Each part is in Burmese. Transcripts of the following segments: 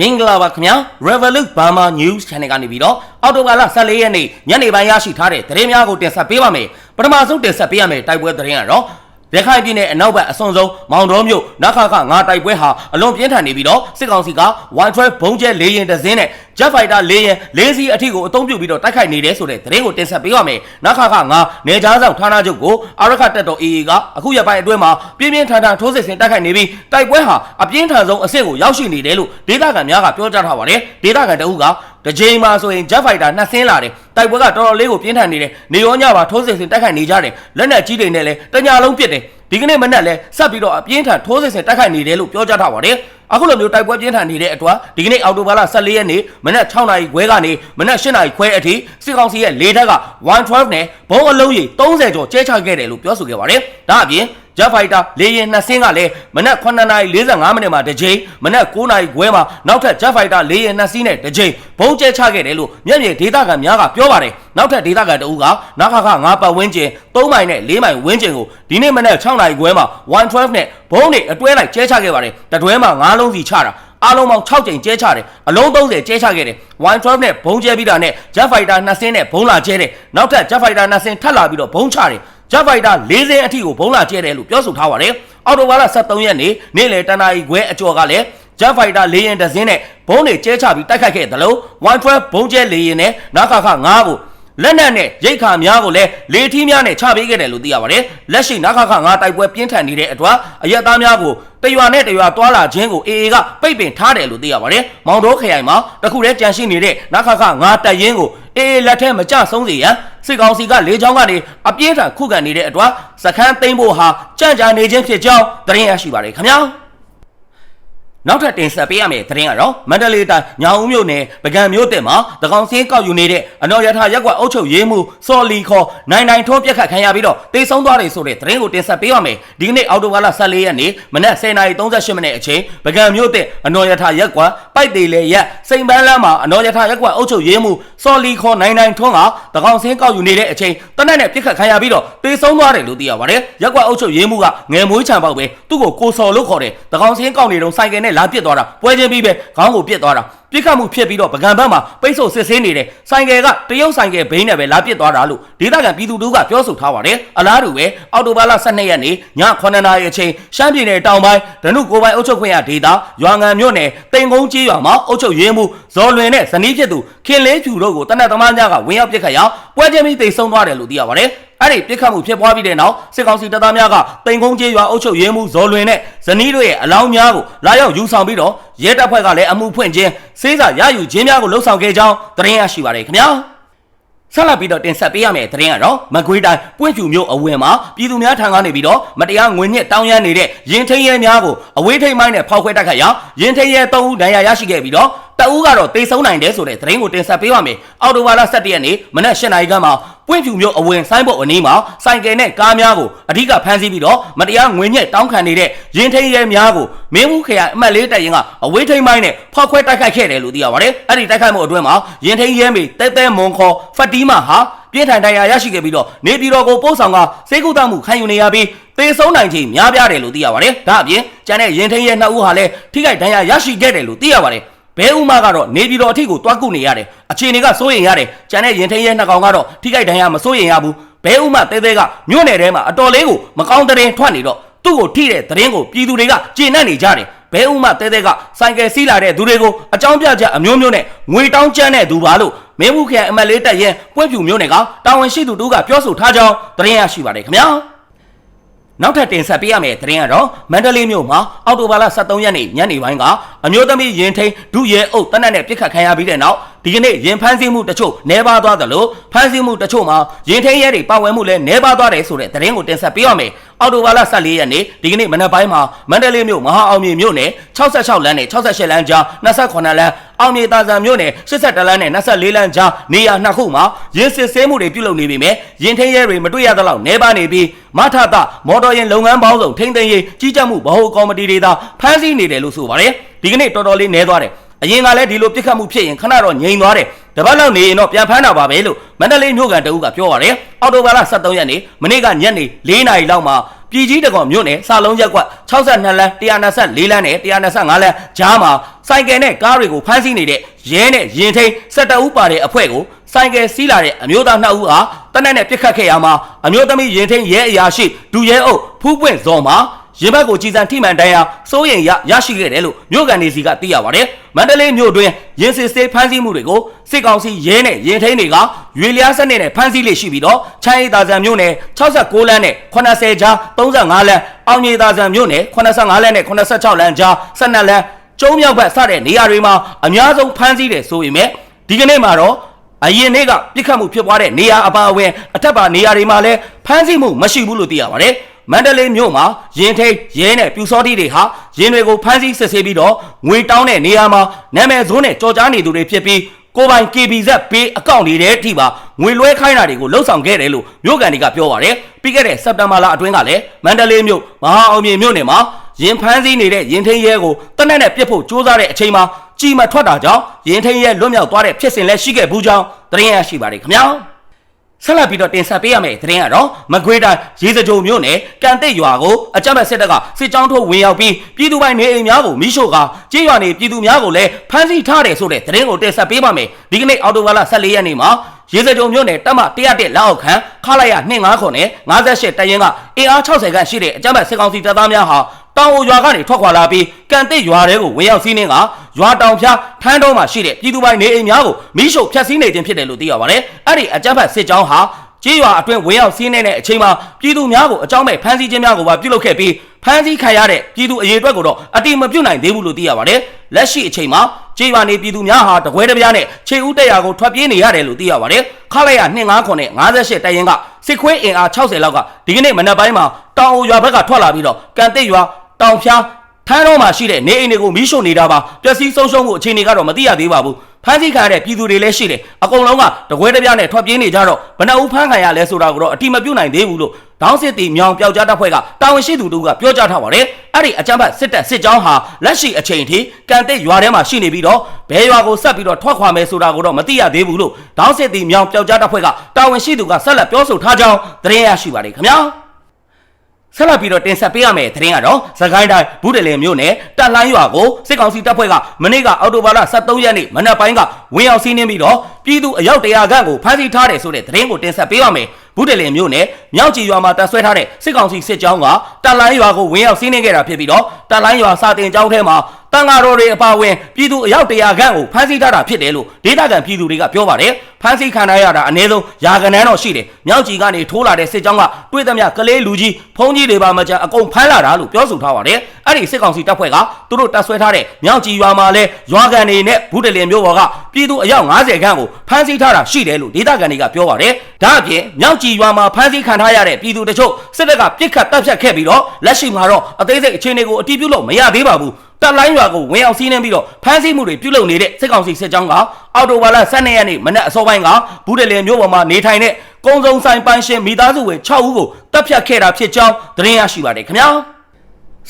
မင်္ဂလာပါခင်ဗျာ Revolut Burma News Channel ကနေပြီးတော့အော်တိုဘာလ14ရက်နေ့ညနေပိုင်းရရှိထားတဲ့သတင်းများကိုတင်ဆက်ပေးပါမယ်ပထမဆုံးတင်ဆက်ပေးရမယ့်တိုက်ပွဲသတင်းကတော့ရခိုင်ပြည်နယ်အနောက်ဘက်အစွန်ဆုံးမောင်တော်မြို့နခခငါတိုက်ပွဲဟာအလွန်ပြင်းထန်နေပြီးတော့စစ်ကောင်စီက112 ဘုံကျဲလေးရင်တစ်စင်းနဲ့ Jet Fighter လေးရင်လေးစီးအထိကိုအသုံးပြုပြီးတော့တိုက်ခိုက်နေတယ်ဆိုတဲ့သတင်းကိုတင်ဆက်ပေးပါမယ်နခခငါနေကြားဆောင်ဌာနချုပ်ကိုအာရခတက်တော် AA ကအခုရပိုင်းအတွင်းမှာပြင်းပြင်းထန်ထန်ထိုးစစ်ဆင်တိုက်ခိုက်နေပြီးတိုက်ပွဲဟာအပြင်းထန်ဆုံးအဆင့်ကိုရောက်ရှိနေတယ်လို့ဒေသခံများကပြောကြားထားပါတယ်ဒေသခံတအုပ်ကတစ်ချိန်မှာဆိုရင် Jet Fighter နှစ်ဆင်းလာတယ်တိုက်ပွဲကတော်တော်လေးကိုပြင်းထန်နေတယ်နေရောညပါထိုးစစ်ဆင်တိုက်ခိုက်နေကြတယ်လက်နက်ကြီးတွေနဲ့လည်းတညာလုံးပစ်တယ် ဒီကနေ့မနက်လဲဆက်ပြီးတော့အပြင်းထန်ထိုးစစ်ဆင်တိုက်ခိုက်နေတယ်လို့ပြောကြားထားပါတယ်အခုလိုမျိုးတိုက်ပွဲပြင်းထန်နေတဲ့အတွက်ဒီကနေ့အော်တိုဘာလ14ရက်နေ့မနက်6နာရီခွဲကနေမနက်8နာရီခွဲအထိစစ်ကောင်စီရဲ့လေတပ်က112နဲ့ဘုံအလုံးကြီး30ကျော်ကျဲချခဲ့တယ်လို့ပြောဆိုခဲ့ပါတယ်ဒါအပြင် Jet Fighter လေယာဉ်နှစ်စင်းကလည်းမနက်9:45မိနစ်မှာတစ်ကြိမ်မနက်9:00နာရီခွဲမှာနောက်ထပ် Jet Fighter လေယာဉ်နှစ်စီးနဲ့တစ်ကြိမ်ဘုံကျဲချခဲ့တယ်လို့မျက်မြင်ဒေသခံများကပြောပါတယ်နောက်ထပ်ဒေသခံတအူးကနခခ9ပတ်ဝန်းကျင်3မိုင်နဲ့4မိုင်ဝန်းကျင်ကိုဒီနေ့မနက်6:00နာရီခွဲမှာ112နဲ့ဘုံတွေအတွဲလိုက်ကျဲချခဲ့ပါတယ်တတွဲမှာ9လုံးစီချတာအားလုံးပေါင်း6ကြိမ်ကျဲချတယ်အလုံး30ကျဲချခဲ့တယ်112နဲ့ဘုံကျဲပြီးတာနဲ့ Jet Fighter 2စင်းနဲ့ဘုံလာကျဲတယ်နောက်ထပ် Jet Fighter 2စင်းထပ်လာပြီးတော့ဘုံချတယ် ဂျက်ဖိုက်တာ၄စင်းအထိကိုဘုံလာကျဲတယ်လို့ပြောဆိုထားပါတယ်။အော်တိုဘာလ23ရက်နေ့နေ့လယ်တနာရီခွဲအကျော်ကလည်းဂျက်ဖိုက်တာ၄ရင်တစ်စင်းနဲ့ဘုံတွေကျဲချပြီးတိုက်ခိုက်ခဲ့တယ်လို့112ဘုံကျဲ၄ရင်နဲ့နာခခ9ကိုလက်နက်နဲ့ရိတ်ခါများကိုလည်းလေထီးများနဲ့ချပေးခဲ့တယ်လို့သိရပါတယ်။လက်ရှိနာခခ9တိုက်ပွဲပြင်းထန်နေတဲ့အတွက်အရက်သားများကို တရွာနဲ့တရွာတွာလာခြင်းကို AA ကပိတ်ပင်ထားတယ်လို့သိရပါတယ်။မောင်တော်ခရိုင်မှာတခုတည်းကြန့်ရှိနေတဲ့နာခခ9တပ်ရင်းကိုအေးလက်ထဲမကျဆုံးစေရန်စစ်ကောင်စီကလေကြောင်းကနေအပြင်းထန်ခုခံနေတဲ့အတွက်စခန်းသိမ်းဖို့ဟာကြံ့ကြာနေခြင်းဖြစ်ကြောင်းသတင်းရရှိပါတယ်ခင်ဗျာ နောက်ထပ်တင်ဆက်ပေးရမယ့်သတင်းကတော့မန္တလေးတိုင်းညောင်ဦးမြို့နယ်ပကံမြို့တက်မှာတကောင်စင်းကောက်ယူနေတဲ့အနော်ရထရက်ကွက်အုပ်ချုပ်ရေးမှုစော်လီခေါ်နိုင်နိုင်ထွန်းပြက်ခတ်ခံရပြီးတော့တေဆုံးသွားတယ်ဆိုတဲ့သတင်းကိုတင်ဆက်ပေးရမယ်ဒီကနေ့အောက်တိုဘာလ14ရက်နေ့မနက်10:38မိနစ်အချိန်ပကံမြို့တက်အနော်ရထရက်ကွက်ပိုက်သေးလေရက်စိန်ပန်းလမ်းမှာအနော်ရထရက်ကွက်အုပ်ချုပ်ရေးမှုစော်လီခေါ်နိုင်နိုင်ထွန်းကတကောင်စင်းကောက်ယူနေတဲ့အချိန်တနက်နဲ့ပြက်ခတ်ခံရပြီးတော့တေဆုံးသွားတယ်လို့သိရပါတယ်ရက်ကွက်အုပ်ချုပ်ရေးမှုကငယ်မွေးချံပေါက်ပဲသူ့ကိုကိုစော်လို့ခေါ်တယ်တကောင်စင်းကောက်နေတော့စိုက်ကယ်နဲ့လာပစ်သွားတာပွဲချင်းပြီးပဲခေါင်းကိုပစ်သွားတာပြစ်ခတ်မှုဖြစ်ပြီးတော့ပကံဘက်မှာပိတ်ဆို့စစ်ဆေးနေတယ်ဆိုင်ကယ်ကတရုတ်ဆိုင်ကယ်ဘိန်းနဲ့ပဲလာပစ်သွားတာလို့ဒေသခံပြည်သူတို့ကပြောဆိုထားပါတယ်အလားတူပဲအော်တိုဘာလ12ရက်နေ့ည9နာရီအချိန်ရှမ်းပြည်နယ်တောင်ပိုင်းဒနုကိုပိုင်အုပ်ချုပ်ခွင့်ရဒေသရွာငံမြို့နယ်တိန်ကုန်းကြီးရွာမှာအုပ်ချုပ်ရေးမှုဇော်လွင်နဲ့ဇနီးဖြစ်သူခင်လေးဖြူတို့ကိုတနက်သမားများကဝင်ရောက်ပစ်ခတ်ရာပွဲချင်းပြီးတိတ်ဆုံးသွားတယ်လို့သိရပါတယ် အဲ့ဒီပြစ်ခတ်မှုဖြစ်ပွားပြီးတဲ့နောက်စစ်ကောင်စီတပ်သားများကတိန်ကုန်းကျေးရွာအုပ်ချုပ်ရေးမှုဇော်လွင်နဲ့ဇနီးတို့ရဲ့အလောင်းများကိုလာရောက်ယူဆောင်ပြီးတော့ရဲတပ်ဖွဲ့ကလည်းအမှုဖွင့်ခြင်းစေးစာရယူခြင်းများကိုလှုပ်ဆောင်ခဲ့ကြောင်းသတင်းရရှိပါတယ်ခင်ဗျာဆက်လက်ပြီးတော့တင်ဆက်ပေးရမယ့်သတင်းကတော့မကွေးတိုင်းပွင့်ဖြူမြို့အဝယ်မှာပြည်သူများထံကနေပြီးတော့မတရားငွေညစ်တောင်းရမ်းနေတဲ့ရင်ထိန်ရဲများကိုအဝေးထိန်မိုင်းနဲ့ဖောက်ခွဲတိုက်ခတ်ရာရင်ထိန်ရဲ၃ဦးဒဏ်ရာရရှိခဲ့ပြီးတော့ တအူးကတော့တေဆုံးနိုင်တယ်ဆိုတဲ့သတင်းကိုတင်ဆက်ပေးပါမယ်။အော်တိုဘာလ17ရက်နေ့မနက်8နာရီခန့်မှာပွင့်ဖြူမြို့အဝင်ဆိုင်းဘုတ်အနီးမှာစိုင်ကယ်နဲ့ကားများကိုအဓိကဖမ်းဆီးပြီးတော့မတရားငွေညက်တောင်းခံနေတဲ့ရင်ထိန်ရဲများကိုမင်းမှုခရိုင်အမှတ်လေးတပ်ရင်ကအဝေးထိန်မိုင်းနဲ့ဖောက်ခွဲတိုက်ခိုက်ခဲ့တယ်လို့သိရပါတယ်။အဲ့ဒီတိုက်ခိုက်မှုအတွင်းမှာရင်ထိန်ရဲမေတဲတဲမွန်ခေါ်ဖတ်တီမာဟာပြင်းထန်တရားရရှိခဲ့ပြီးတော့နေပြည်တော်ကိုပို့ဆောင်ကစေကုသမှုခံယူနေရပြီးသေဆုံးနိုင်ခြင်းများပြားတယ်လို့သိရပါတယ်။ဒါအပြင်ကျန်တဲ့ရင်ထိန်ရဲနှစ်ဦးဟာလည်းထိခိုက်ဒဏ်ရာရရှိခဲ့တယ်လို့သိရပါတယ်။ ဘဲဥမကတော့နေပြည်တော်အထိကိုတွားကုနေရတယ်အခြေအနေကစိုးရိမ်ရတယ်ကျန်တဲ့ရင်ထိန်ရဲနှစ်ကောင်ကတော့ထိခိုက်ဒဏ်ရာမစိုးရိမ်ရဘူးဘဲဥမတဲတဲကမြို့နယ်ထဲမှာအတော်လေးကိုမကောင်းတဲ့ရင်ထွက်နေတော့သူ့ကိုထိတဲ့သတင်းကိုပြည်သူတွေကကျေနပ်နေကြတယ်ဘဲဥမတဲတဲကဆိုင်ကယ်စီးလာတဲ့သူတွေကိုအကြောင်းပြချက်အမျိုးမျိုးနဲ့ငွေတောင်းကျမ်းတဲ့သူပါလို့မင်းမှုခရိုင်အမတ်လေးတက်ရင်ပွင့်ဖြူမျိုးနယ်ကတာဝန်ရှိသူတို့ကပြောဆိုထားကြောင်းသတင်းရရှိပါတယ်ခင်ဗျာ နောက်ထပ်တင်ဆက်ပေးရမယ့်သတင်းကတော့မန္တလေးမြို့မှာအော်တိုဘာလ23ရက်နေ့ညနေပိုင်းကအမျိုးသမီးရင်ထိန်ဒုရဲအုပ်တနက်နဲ့ပြစ်ခတ်ခံရပြီးတဲ့နောက် ဒီကနေ့ရင်ဖမ်းဆီးမှုတချို့နှဲပါသွားသလိုဖမ်းဆီးမှုတချို့မှာရင်ထိန်ရဲတွေပါဝင်မှုလည်းနှဲပါသွားတယ်ဆိုတဲ့သတင်းကိုတင်ဆက်ပေးရမယ်။အော်တိုဘာလ14ရက်နေ့ဒီကနေ့မနက်ပိုင်းမှာမန္တလေးမြို့မဟာအောင်မြေမြို့နယ်66လမ်းနဲ့68လမ်းကြား28လမ်းအောင်မြေတာဆန်မြို့နယ်82လမ်းနဲ့24လမ်းကြားနေရာနှစ်ခုမှာရင်စစ်ဆေးမှုတွေပြုလုပ်နေပြီမြဲရင်ထိန်ရဲတွေမတွေ့ရသလောက်နှဲပါနေပြီးမထသမော်တော်ယာဉ်လုပ်ငန်းပေါင်းစုံထိန်းသိမ်းရေးကြီးကြပ်မှုဗဟိုကော်မတီတွေသာဖမ်းဆီးနေတယ်လို့ဆိုပါတယ်ဒီကနေ့တော်တော်လေးနှဲသွားတယ် အရင်ကလည်းဒီလိုပြစ်ခတ်မှုဖြစ်ရင်ခဏတော့ငြိမ်သွားတယ်တပတ်လောက်နေရင်တော့ပြန်ဖမ်းတာပါပဲလို့မန္တလေးမြို့ကန်တအုပ်ကပြောပါတယ်အော်တိုဘာလ23ရက်နေ့မနေ့ကညနေ4နာရီလောက်မှာပြည်ကြီးတကောင်မြို့နယ်စာလုံးရက်ကွက်62လမ်း124လမ်းနဲ့125လမ်းကြားမှာစိုက်ကယ်နဲ့ကားတွေကိုဖမ်းဆီးနေတဲ့ရဲနဲ့ရင်ထိန်12ဦးပါတဲ့အဖွဲ့ကိုဆိုင်ကယ်စီးလာတဲ့အမျိုးသား2ဦးဟာတနက်နဲ့ပြစ်ခတ်ခဲ့ရမှာအမျိုးသမီးရင်ထိန်ရဲအရာရှိဒူရဲအုပ်ဖူးပွင့်ဇော်မှာ ရင်ဘတ်ကိုကြည်စံထိမှန်တန်းရာစိုးရင်ရရရှိခဲ့တယ်လို့မြို့ကန်နေစီကသိရပါတယ်။မန္တလေးမြို့တွင်ရင်စစ်ဆေးဖမ်းဆီးမှုတွေကိုစစ်ကောင်စီရဲနဲ့ရင်ထိန်တွေကရွေလျားစနစ်နဲ့ဖမ်းဆီးလေရှိပြီးတော့ချမ်းရည်သာဇံမြို့နယ်66လမ်းနဲ့80ကြား35လမ်းအောင်မြေသာဇံမြို့နယ်85လမ်းနဲ့86လမ်းကြား12လမ်းကျုံးမြောက်ဘက်စတဲ့နေရာတွေမှာအများဆုံးဖမ်းဆီးတယ်ဆိုပေမဲ့ဒီကနေ့မှာတော့အရင်နေ့ကပြစ်ခတ်မှုဖြစ်ပွားတဲ့နေရာအပါအဝင်အထက်ပါနေရာတွေမှာလည်းဖမ်းဆီးမှုမရှိဘူးလို့သိရပါတယ်။ မန္တလေးမြို့မှာရင်ထိတ်ရဲနဲ့ပြူစောတိတွေဟာရင်တွေကိုဖမ်းဆီးစစ်ဆေးပြီးတော့ငွေတောင်းတဲ့နေရာမှာနာမည်ဇုံးနဲ့ကြော်ကြားနေသူတွေဖြစ်ပြီးကိုပိုင် KBZ ပေးအကောင့်တွေတဲ့အထိပါငွေလွှဲခိုင်းတာတွေကိုလှုပ်ဆောင်ခဲ့တယ်လို့မြို့ကန်တွေကပြောပါတယ်။ပြီးခဲ့တဲ့စက်တင်ဘာလအတွင်းကလည်းမန္တလေးမြို့မဟာအောင်မြေမြို့နယ်မှာရင်ဖမ်းဆီးနေတဲ့ရင်ထိန်ရဲကိုတနက်နဲ့ပြစ်ဖို့ကြိုးစားတဲ့အချိန်မှာကြီးမထွက်တာကြောင့်ရင်ထိန်ရဲလွတ်မြောက်သွားတဲ့ဖြစ်စဉ်လည်းရှိခဲ့ဘူးကြောင်းသတင်းရရှိပါတယ်ခင်ဗျာ ဆက်လက်ပြီးတော့တင်ဆက်ပေးရမယ့်သတင်းကတော့မကွေးတိုင်းရေစကြိုမြို့နယ်ကန်တိတ်ရွာကိုအကြမ်းဖက်စစ်တပ်ကစစ်ကြောင်းထိုးဝင်ရောက်ပြီးပြည်သူပိုင်နေအိမ်များကိုမိရှို့ကကြေးရွာနေပြည်သူများကိုလည်းဖမ်းဆီးထားတယ်ဆိုတဲ့သတင်းကိုတင်ဆက်ပေးပါမယ်ဒီကနေ့အော်တိုဘာလ14ရက်နေ့မှာရေစကြုံမြို့နယ်တက်မ101လက်အောက်ခံခလာရ25ခုနဲ့58တရင်ကအင်အား60ခန့်ရှိတဲ့အကြမ်းဖက်စစ်ကောင်စီတပ်သားများဟာ တောင်အိုရွာကနေထွက်ခွာလာပြီးကန်တိတ်ရွာတဲကိုဝင်ရောက်စီးနှင်းကရွာတောင်ဖျားထန်းတုံးမှာရှိတဲ့ပြည်သူပိုင်နေအိမ်များကိုမိရှုဖျက်ဆီးနေခြင်းဖြစ်တယ်လို့သိရပါတယ်။အဲ့ဒီအကြမ်းဖက်စစ်ကြောင်းဟာကြေးရွာအတွင်းဝင်ရောက်စီးနှင်းတဲ့အချိန်မှာပြည်သူများကိုအကြောင်းမဲ့ဖမ်းဆီးခြင်းများကိုပါပြုလုပ်ခဲ့ပြီးဖမ်းဆီးခံရတဲ့ပြည်သူအရေးအတွက်ကိုတော့အတိမပြုတ်နိုင်သေးဘူးလို့သိရပါတယ်။လက်ရှိအချိန်မှာကြေးရွာနေပြည်သူများဟာတကွဲတပြားနဲ့ခြေဦးတက်ရာကိုထွက်ပြေးနေရတယ်လို့သိရပါတယ်။ခလိုက်ရ259နဲ့58တိုင်ရင်ကစစ်ခွေးအင်အား60လောက်ကဒီကနေ့မနက်ပိုင်းမှာတောင်အိုရွာဘက်ကထွက်လာပြီးတော့ကန်တိတ်ရွာ တောင်ဖျားထန်းတော်မှာရှိတဲ့နေအိမ်တွေကိုမီးရှို့နေတာပါပျက်စီးဆုံးရှုံးမှုအခြေအနေကတော့မသိရသေးပါဘူးဖမ်းဆီးခံရတဲ့ပြည်သူတွေလည်းရှိတယ်အကုန်လုံးကတကွဲတပြားနဲ့ထွက်ပြေးနေကြတော့ဘယ်နှအုပ်ဖမ်းခံရလဲဆိုတာကိုတော့အတိမပြုတ်နိုင်သေးဘူးလို့ဒေါင်းစစ်တီမြောင်ပျောက်ကြားတပ်ဖွဲ့ကတာဝန်ရှိသူတို့ကပြောကြားထားပါတယ်အဲ့ဒီအကြမ်းဖက်စစ်တပ်စစ်ကြောင်းဟာလက်ရှိအချိန်ထိကန်တိတ်ရွာထဲမှာရှိနေပြီးတော့ဘဲရွာကိုဆက်ပြီးတော့ထွက်ခွာမယ်ဆိုတာကိုတော့မသိရသေးဘူးလို့ဒေါင်းစစ်တီမြောင်ပျောက်ကြားတပ်ဖွဲ့ကတာဝန်ရှိသူကဆက်လက်ပြောဆိုထားကြောင်းသတင်းရရှိပါတယ်ခင်ဗျာ ဆက်လက်ပြီးတော့တင်ဆက်ပေးရမယ့်သတင်းကတော့သခိုင်းတိုင်းဘူးတလင်မြို့နယ်တက်လိုင်းရွာကိုစစ်ကောင်စီတပ်ဖွဲ့ကမနေ့ကအော်တိုဘာလ23ရက်နေ့မနက်ပိုင်းကဝင်ရောက်စီးနင်းပြီးတော့ပြည်သူအယောက်100ခန့်ကိုဖမ်းဆီးထားတယ်ဆိုတဲ့သတင်းကိုတင်ဆက်ပေးရမယ်ဘူးတလင်မြို့နယ်မြောက်ကြည်ရွာမှာတပ်ဆွဲထားတဲ့စစ်ကောင်စီစစ်ကြောင်းကတက်လိုင်းရွာကိုဝင်ရောက်စီးနင်းခဲ့တာဖြစ်ပြီးတော့တက်လိုင်းရွာစာတင်ကျောင်းထဲမှာတန်ဃာတော်တွေအပါအဝင်ပြည်သူအယောက်100ခန့်ကိုဖမ်းဆီးထားတာဖြစ်တယ်လို့ဒေသခံပြည်သူတွေကပြောပါတယ်ဖမ်းဆီးခံရတာအနည်းဆုံးယာကနန်းတော့ရှိတယ်မြောက်ကြည်ကနေထိုးလာတဲ့စစ်ကြောင်းကတွေ့သမျှကလေးလူကြီးဖုံးကြီးတွေပါမကြအကုန်ဖမ်းလာတာလို့ပြောဆိုထားပါတယ်အဲ့ဒီစစ်ကောင်စီတပ်ဖွဲ့ကသူတို့တပ်ဆွဲထားတဲ့မြောက်ကြည်ရွာမှာလဲရွာကန်တွေနဲ့ဘူးတလင်မြို့ပေါ်ကပြည်သူအယောက်90ခန့်ကိုဖမ်းဆီးထားတာရှိတယ်လို့ဒေသခံတွေကပြောပါတယ်ဒါအပြင်မြောက်ကြည်ရွာမှာဖမ်းဆီးခံထားရတဲ့ပြည်သူတချို့စစ်တပ်ကပြစ်ခတ်တပ်ဖြတ်ခဲ့ပြီးတော့လက်ရှိမှာတော့အသေးစိတ်အခြေအနေကိုအတည်ပြုလို့မရသေးပါဘူး တက်လိုင်းရွာကိုဝင်အောင်စီးနှင်းပြီးတော့ဖမ်းဆီးမှုတွေပြုလုပ်နေတဲ့စစ်ကောင်စီစစ်ကြောင်းကအော်တိုဘာလ12ရက်နေ့မနက်အစောပိုင်းကဘူးတလင်မြို့ပေါ်မှာနေထိုင်တဲ့ကုန်းစုံဆိုင်ပိုင်ရှင်မိသားစုဝင်6ဦးကိုတပ်ဖြတ်ခဲ့တာဖြစ်ကြောင်းသတင်းရရှိပါတယ်ခင်ဗျာ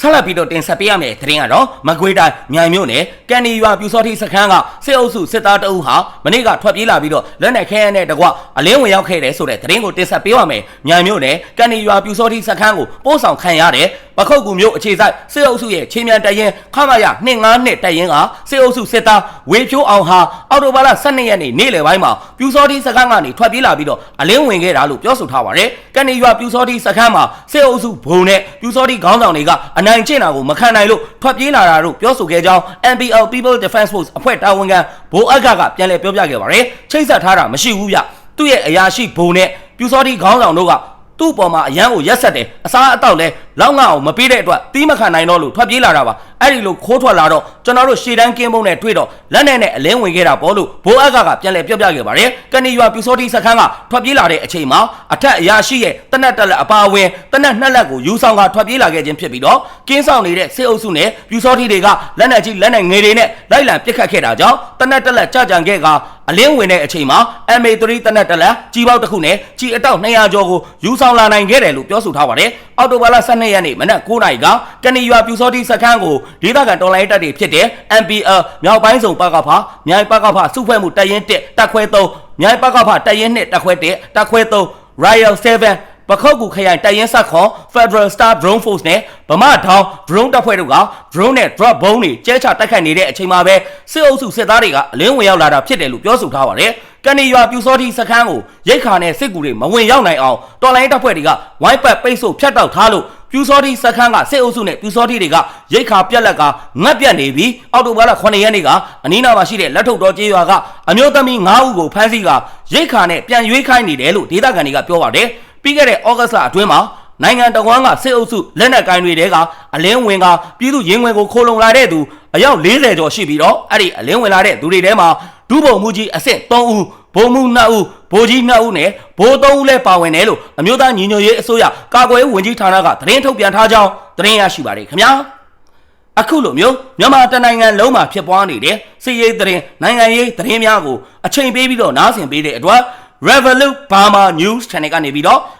ဆက်လက်ပြီးတော့တင်ဆက်ပေးရမယ့်သတင်းကတော့မကွေးတိုင်းမြိုင်မြို့နယ်ကန်ဒီရွာပြူစောတိစခန်းကစစ်အုပ်စုစစ်သားတအုပ်ဟာမနေ့ကထွက်ပြေးလာပြီးတော့လက်နက်ခဲယမ်းနဲ့တကွအလင်းဝင်ရောက်ခဲ့တယ်ဆိုတဲ့သတင်းကိုတင်ဆက်ပေးပါမယ်မြိုင်မြို့နယ်ကန်ဒီရွာပြူစောတိစခန်းကိုပို့ဆောင်ခံရတဲ့ ပခုတ်ကူမျိုးအခြေဆိုင်စစ်အုပ်စုရဲ့ချင်းမြန်တရင်ခမရ252တရင်ကစစ်အုပ်စုစစ်သားဝေဖြိုးအောင်ဟာအော်တိုဘာလ12ရက်နေ့နေ့လယ်ပိုင်းမှာပြူစောတိစခန်းကနေထွက်ပြေးလာပြီးတော့အလင်းဝင်ခဲ့တာလို့ပြောဆိုထားပါတယ်ကန်ဒီရွာပြူစောတိစခန်းမှာစစ်အုပ်စုဘုံနဲ့ပြူစောတိခေါင်းဆောင်တွေကအနိုင်ကျင့်တာကိုမခံနိုင်လို့ထွက်ပြေးလာတာလို့ပြောဆိုခဲ့ကြောင်း NPL People Defense Force အဖွဲ့တာဝန်ခံဘိုးအက်ကကပြန်လည်ပြောပြခဲ့ပါတယ်ချိတ်ဆက်ထားတာမရှိဘူးဗျသူ့ရဲ့အရာရှိဘုံနဲ့ပြူစောတိခေါင်းဆောင်တို့က သူ့ပေါ်မှာအရန်ကိုရက်ဆက်တယ်အစားအသောက်လဲလောက်ငါအောင်မပေးတဲ့အတွက်တီးမခံနိုင်တော့လို့ထွက်ပြေးလာတာပါအဲ့ဒီလိုခိုးထွက်လာတော့ကျွန်တော်တို့ရှေ့တန်းကင်းပုံနဲ့တွေ့တော့လက်နဲ့နဲ့အလင်းဝင်ခဲ့တာပေါ့လို့ဘိုးအက်ကကပြန်လဲပြောပြခဲ့ပါတယ်ကနေရွာပြူစောတိစခန်းကထွက်ပြေးလာတဲ့အချိန်မှာအထက်အရာရှိရဲ့တနက်တက်လက်အပါအဝင်တနက်နှစ်လက်ကိုယူဆောင်ကထွက်ပြေးလာခဲ့ခြင်းဖြစ်ပြီးတော့ကင်းဆောင်နေတဲ့စစ်အုပ်စုနဲ့ပြူစောတိတွေကလက်နဲ့ကြီးလက်နဲ့ငယ်တွေနဲ့လိုက်လံပစ်ခတ်ခဲ့တာကြောင့်တနက်တက်လက်ကြကြံခဲ့က အလင်းဝင်တဲ့အချိန်မှာ MA3 တနက်တက်လက်ကြီးပေါက်တစ်ခုနဲ့ကြီးအတောက်200ကျော်ကိုယူဆောင်လာနိုင်ခဲ့တယ်လို့ပြောဆိုထားပါတယ်အော်တိုဘာလ12ရက်နေ့မနက်9:00နာရီကကနေရွာပြူစောတိစခန်းကိုဒေသခံတော်လိုင်းတပ်တွေဖြစ်တဲ့ MPL မြောက်ပိုင်းစုံပကဖမြိုင်ပကဖစုဖွဲ့မှုတရင်1တက်ခွဲ3မြိုင်ပကဖတရင်2တက်ခွဲ1တက်ခွဲ3 Royal 7 ပခောက်ကူခရိုင်တိုင်ရင်ဆက်ခွန် Federal Star Drone Force နဲ့ဗမာထောင် drone တပ်ဖွဲ့တို့က drone နဲ့ drop ဘုံတွေကျဲချတိုက်ခိုက်နေတဲ့အချိန်မှာပဲစစ်အုပ်စုစစ်သားတွေကအလင်းဝင်ရောက်လာတာဖြစ်တယ်လို့ပြောဆိုထားပါတယ်။ကန်နီရွာပြူစောတိစခန်းကိုရိတ်ခါနဲ့စစ်ကူတွေမဝင်ရောက်နိုင်အောင်တော်လိုင်းတပ်ဖွဲ့တွေကဝိုင်းပတ်ပိတ်ဆို့ဖျက်တောက်ထားလို့ပြူစောတိစခန်းကစစ်အုပ်စုနဲ့ပြူစောတိတွေကရိတ်ခါပြက်လက်ကငတ်ပြတ်နေပြီးအော်တိုဘာလ9ရက်နေ့ကအနီးနားမှာရှိတဲ့လက်ထုတ်တော်ကျေးရွာကအမျိုးသမီး9ဦးကိုဖမ်းဆီးကရိတ်ခါနဲ့ပြန်ရွေးခိုင်းနေတယ်လို့ဒေသခံတွေကပြောပါတယ်။ ပြီးခဲ့တဲ့ဩဂတ်စ်လအတွင်းမှာနိုင်ငံတော်ကစစ်အုပ်စုလက်နက်ကိုင်တွေတဲကအလင်းဝင်ကပြည်သူရင်ဝင်ကိုခိုးလုံလာတဲ့သူအယောက်40ကျော်ရှိပြီးတော့အဲ့ဒီအလင်းဝင်လာတဲ့သူတွေထဲမှာဒုဗိုလ်မှူးကြီးအဆင့်3ဦးဗိုလ်မှူး2ဦးဗိုလ်ကြီး2ဦးနဲ့ဗိုလ်3ဦးလည်းပါဝင်တယ်လို့အမျိုးသားညီညွတ်ရေးအစိုးရကာကွယ်ရေးဝန်ကြီးဌာနကသတင်းထုတ်ပြန်ထားကြောင်းသတင်းရရှိပါတယ်ခင်ဗျာအခုလိုမျိုးမြန်မာတနိုင်ငံလုံးမှာဖြစ်ပွားနေတဲ့စစ်ရေးသတင်းနိုင်ငံရေးသတင်းများကိုအချိန်ပေးပြီးတော့နားဆင်ပေးတဲ့အတွက် Revolut Burma News Channel ကနေပြီးတော့